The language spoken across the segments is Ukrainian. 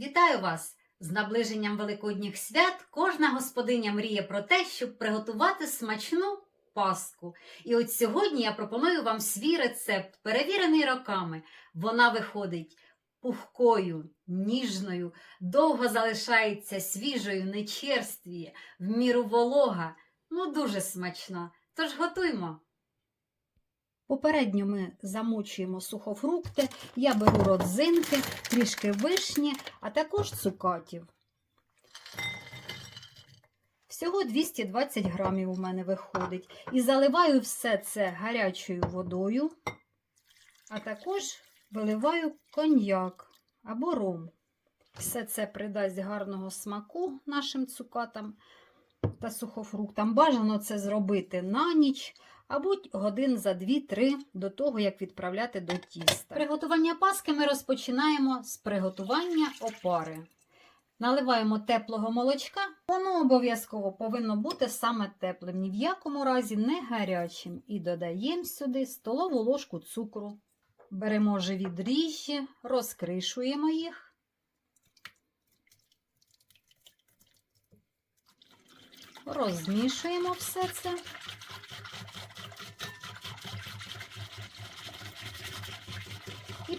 Вітаю вас! З наближенням Великодніх свят кожна господиня мріє про те, щоб приготувати смачну паску. І от сьогодні я пропоную вам свій рецепт, перевірений роками. Вона виходить пухкою, ніжною, довго залишається свіжою, не черствіє, в міру волога. Ну, дуже смачно. Тож готуймо. Попередньо ми замочуємо сухофрукти, я беру родзинки, трішки вишні, а також цукатів. Всього 220 грамів у мене виходить. І заливаю все це гарячою водою, а також виливаю коньяк або ром. Все це придасть гарного смаку нашим цукатам та сухофруктам. Бажано це зробити на ніч або годин за 2-3 до того, як відправляти до тіста. Приготування паски ми розпочинаємо з приготування опари. Наливаємо теплого молочка, воно обов'язково повинно бути саме теплим, ні в якому разі не гарячим. І додаємо сюди столову ложку цукру. Беремо живі дріжджі, розкришуємо їх. Розмішуємо все це.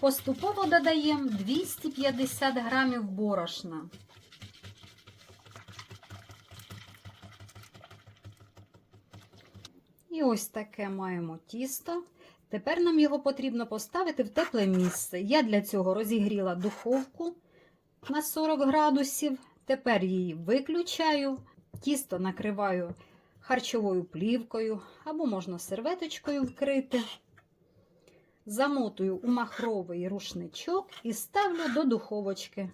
Поступово додаємо 250 грамів борошна. І ось таке маємо тісто. Тепер нам його потрібно поставити в тепле місце. Я для цього розігріла духовку на 40 градусів. Тепер її виключаю, тісто накриваю харчовою плівкою або можна серветочкою вкрити. Замотую у махровий рушничок і ставлю до духовочки.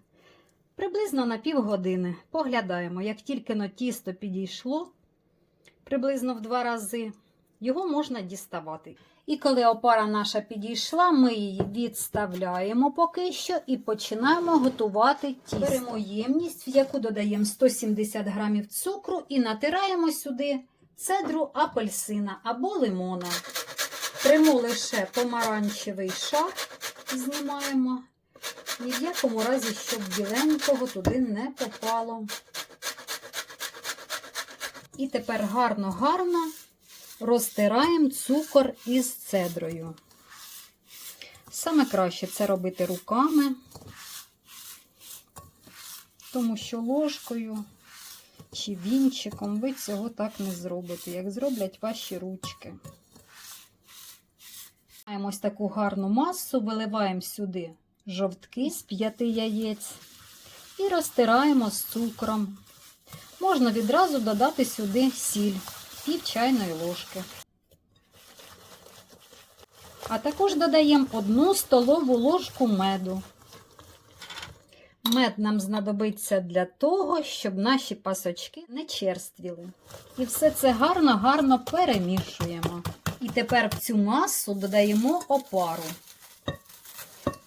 Приблизно на півгодини. Поглядаємо, як тільки на тісто підійшло, приблизно в два рази, його можна діставати. І коли опара наша підійшла, ми її відставляємо поки що і починаємо готувати тісто. Беремо ємність, в яку додаємо 170 грамів цукру і натираємо сюди цедру апельсина або лимона. Тримо лише помаранчевий шар, знімаємо. Ні в якому разі, щоб біленького туди не попало. І тепер гарно-гарно розтираємо цукор із цедрою. Саме краще це робити руками, тому що ложкою чи вінчиком ви цього так не зробите, як зроблять ваші ручки. Маємо ось таку гарну масу, виливаємо сюди жовтки з п'яти яєць і розтираємо з цукром. Можна відразу додати сюди сіль, пів чайної ложки. А також додаємо одну столову ложку меду. Мед нам знадобиться для того, щоб наші пасочки не черствіли. І все це гарно-гарно перемішуємо. Тепер в цю масу додаємо опару.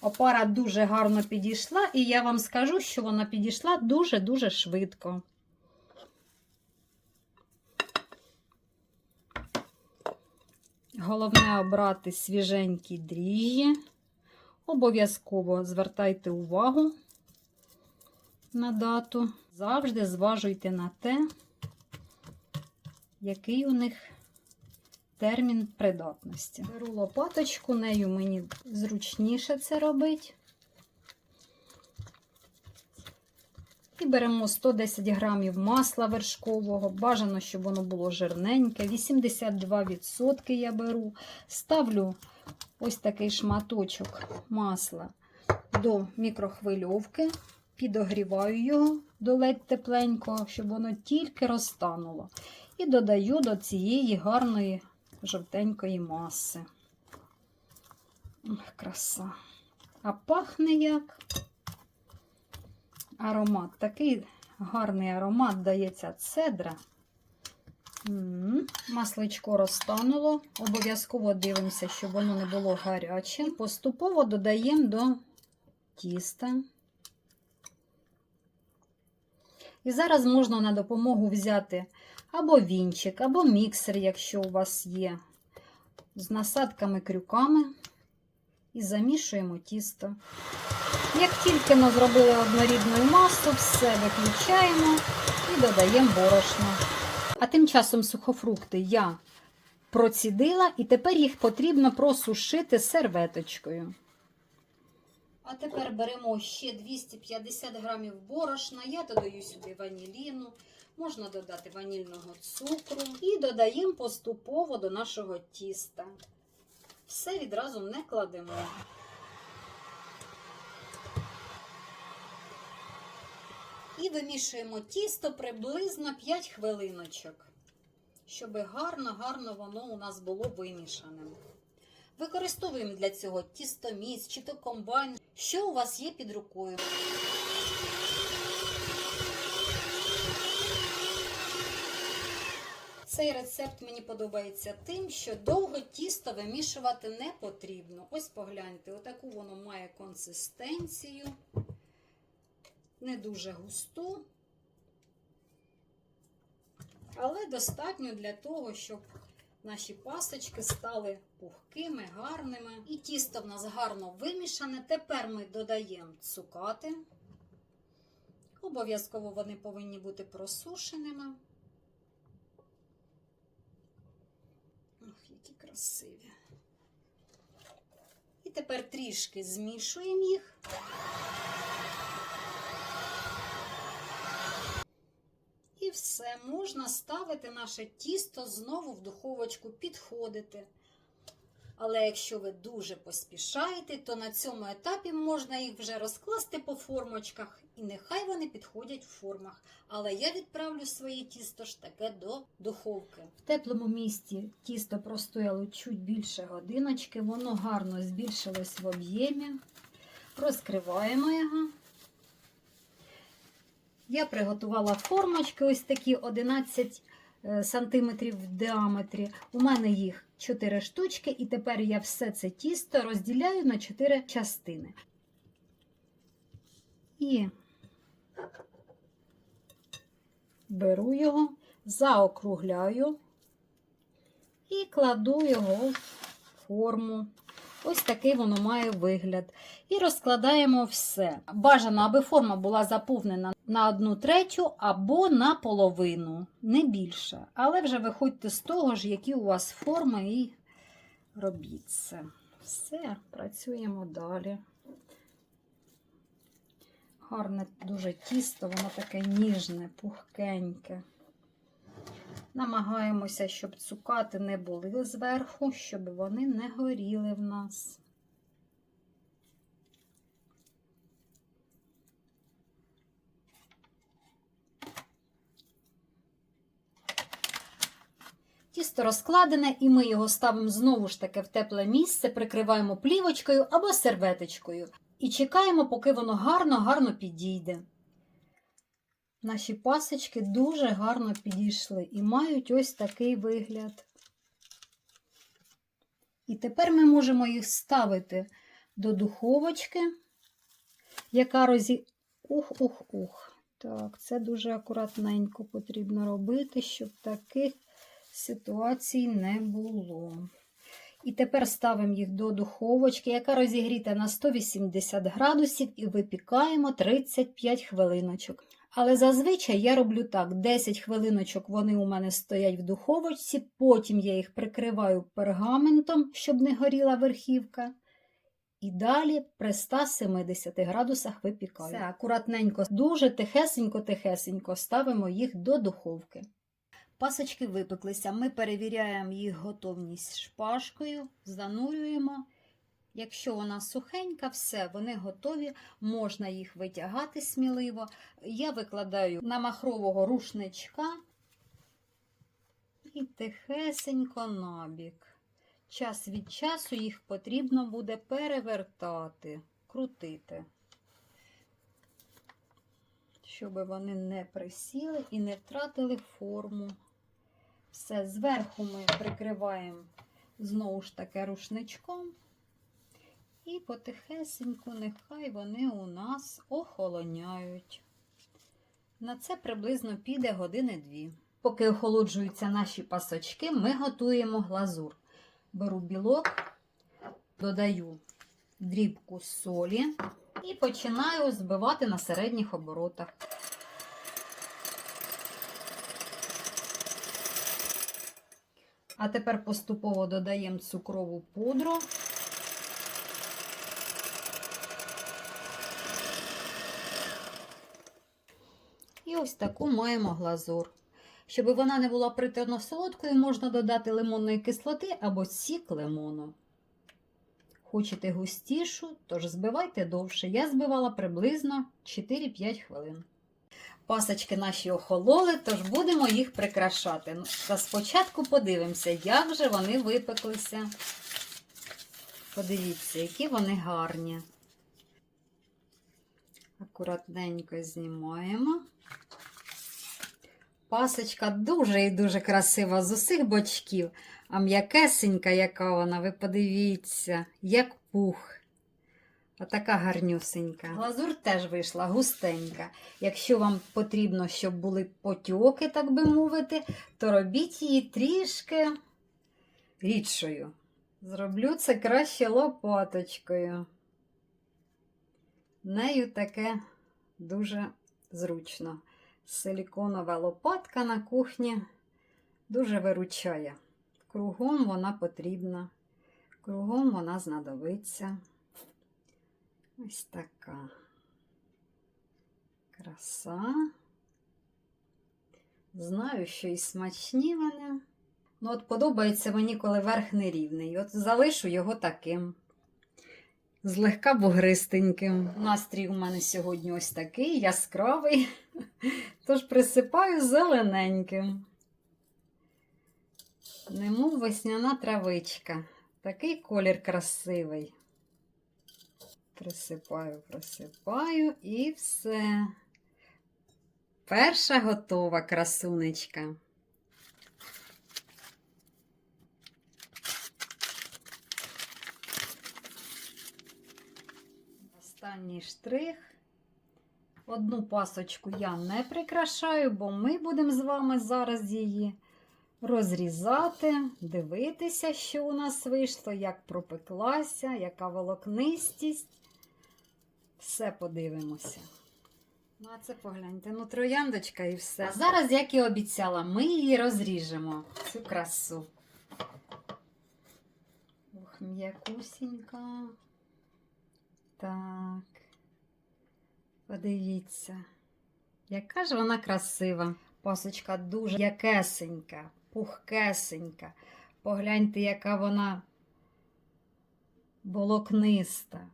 Опара дуже гарно підійшла, і я вам скажу, що вона підійшла дуже-дуже швидко. Головне обрати свіженькі дріжджі. Обов'язково звертайте увагу на дату. Завжди зважуйте на те, який у них термін придатності. Беру лопаточку, нею мені зручніше це робити. І беремо 110 грамів масла вершкового. Бажано, щоб воно було жирненьке. 82% я беру. Ставлю ось такий шматочок масла до мікрохвильовки, підогріваю його до ледь тепленького, щоб воно тільки розтануло. І додаю до цієї гарної жовтенької маси. Ох, краса. А пахне як аромат. Такий гарний аромат дається цедра. М. Масличко розтануло. Обов'язково дивимося, щоб воно не було гаряче. Поступово додаємо до тіста. І зараз можна на допомогу взяти або вінчик, або міксер, якщо у вас є, з насадками крюками і замішуємо тісто. Як тільки ми зробили однорідну масу, все виключаємо і додаємо борошно. А тим часом сухофрукти я процідила і тепер їх потрібно просушити серветочкою. А тепер беремо ще 250 грамів борошна. Я додаю сюди ваніліну, можна додати ванільного цукру і додаємо поступово до нашого тіста. Все відразу не кладемо. І вимішуємо тісто приблизно 5 хвилиночок, щоб гарно-гарно воно у нас було вимішаним. Використовуємо для цього тістоміс чи то комбайн, що у вас є під рукою. Цей рецепт мені подобається тим, що довго тісто вимішувати не потрібно. Ось погляньте, отаку воно має консистенцію, не дуже густу, але достатньо для того, щоб наші пасочки стали пухкими, гарними. І тісто в нас гарно вимішане. Тепер ми додаємо цукати. Обов'язково вони повинні бути просушеними. Ох, які красиві. І тепер трішки змішуємо їх. Все, можна ставити наше тісто знову в духовочку, підходити. Але якщо ви дуже поспішаєте, то на цьому етапі можна їх вже розкласти по формочках, і нехай вони підходять в формах. Але я відправлю своє тісто ж таке до духовки. В теплому місці тісто простояло чуть більше годиночки, воно гарно збільшилось в об'ємі. Розкриваємо його. Я приготувала формочки, ось такі 11 е, сантиметрів в діаметрі. У мене їх 4 штучки, і тепер я все це тісто розділяю на 4 частини. І беру його, заокругляю і кладу його в форму. Ось такий воно має вигляд. І розкладаємо все. Бажано, аби форма була заповнена на одну третю або на половину, не більше. Але вже виходьте з того ж, які у вас форми, і робіть це. Все, працюємо далі. Гарне дуже тісто, воно таке ніжне, пухкеньке. Намагаємося, щоб цукати не були зверху, щоб вони не горіли в нас. Тісто розкладене, і ми його ставимо знову ж таки в тепле місце, прикриваємо плівочкою або серветочкою. І чекаємо, поки воно гарно-гарно підійде. Наші пасочки дуже гарно підійшли і мають ось такий вигляд. І тепер ми можемо їх ставити до духовочки, яка розі... Ух-ух-ух. Так, це дуже акуратненько потрібно робити, щоб таких ситуацій не було. І тепер ставимо їх до духовочки, яка розігріта на 180 градусів, і випікаємо 35 хвилиночок. Але зазвичай я роблю так: 10 хвилиночок вони у мене стоять в духовочці, потім я їх прикриваю пергаментом, щоб не горіла верхівка. І далі при 170 градусах випікаю. Все, акуратненько, дуже тихесенько-тихесенько ставимо їх до духовки. Пасочки випеклися. Ми перевіряємо їх готовність шпажкою, занурюємо. Якщо вона сухенька, все, вони готові, можна їх витягати сміливо. Я викладаю на махрового рушничка і тихесенько набік. Час від часу їх потрібно буде перевертати, крутити, щоб вони не присіли і не втратили форму. Все, зверху ми прикриваємо знову ж таки рушничком. І потихесеньку нехай вони у нас охолоняють. На це приблизно піде години-дві. Поки охолоджуються наші пасочки, ми готуємо глазур. Беру білок, додаю дрібку солі і починаю збивати на середніх оборотах. А тепер поступово додаємо цукрову пудру. І ось таку маємо глазур. Щоб вона не була приторно солодкою, можна додати лимонної кислоти або сік лимону. Хочете густішу, тож збивайте довше. Я збивала приблизно 4-5 хвилин. Пасочки наші охололи, тож будемо їх прикрашати. Ну, Та спочатку подивимося, як же вони випеклися. Подивіться, які вони гарні. Акуратненько знімаємо. Пасочка дуже і дуже красива з усіх бочків, а м'якесенька, яка вона, ви подивіться, як пух. Отака гарнюсенька. Глазур теж вийшла густенька. Якщо вам потрібно, щоб були потьоки, так би мовити, то робіть її трішки рідшою. Зроблю це краще лопаточкою. Нею таке дуже зручно. Силіконова лопатка на кухні дуже виручає. Кругом вона потрібна, кругом вона знадобиться. Ось така краса. Знаю, що і смачні вони. Ну, от подобається мені, коли верх нерівний. От залишу його таким. Злегка бугристеньким. Настрій у мене сьогодні ось такий яскравий, тож присипаю зелененьким. Немов весняна травичка. Такий колір красивий. Присипаю, присипаю і все. Перша готова красунечка. Останній штрих. Одну пасочку я не прикрашаю, бо ми будемо з вами зараз її розрізати, дивитися, що у нас вийшло, як пропеклася, яка волокнистість. Все подивимося. Ну, а це погляньте, ну трояндочка і все. А зараз, як і обіцяла, ми її розріжемо, цю красу. Ох, м'якусінька. Так. Подивіться, яка ж вона красива. Пасочка дуже якесенька, пухкесенька. Погляньте, яка вона волокниста.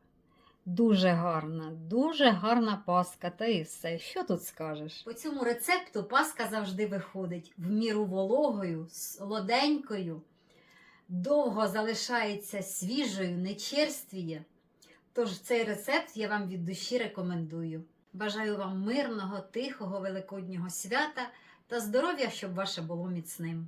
Дуже гарна, дуже гарна паска, та і все. Що тут скажеш? По цьому рецепту паска завжди виходить в міру вологою, солоденькою, довго залишається свіжою, не черствіє. Тож цей рецепт я вам від душі рекомендую. Бажаю вам мирного, тихого, великоднього свята та здоров'я, щоб ваше було міцним.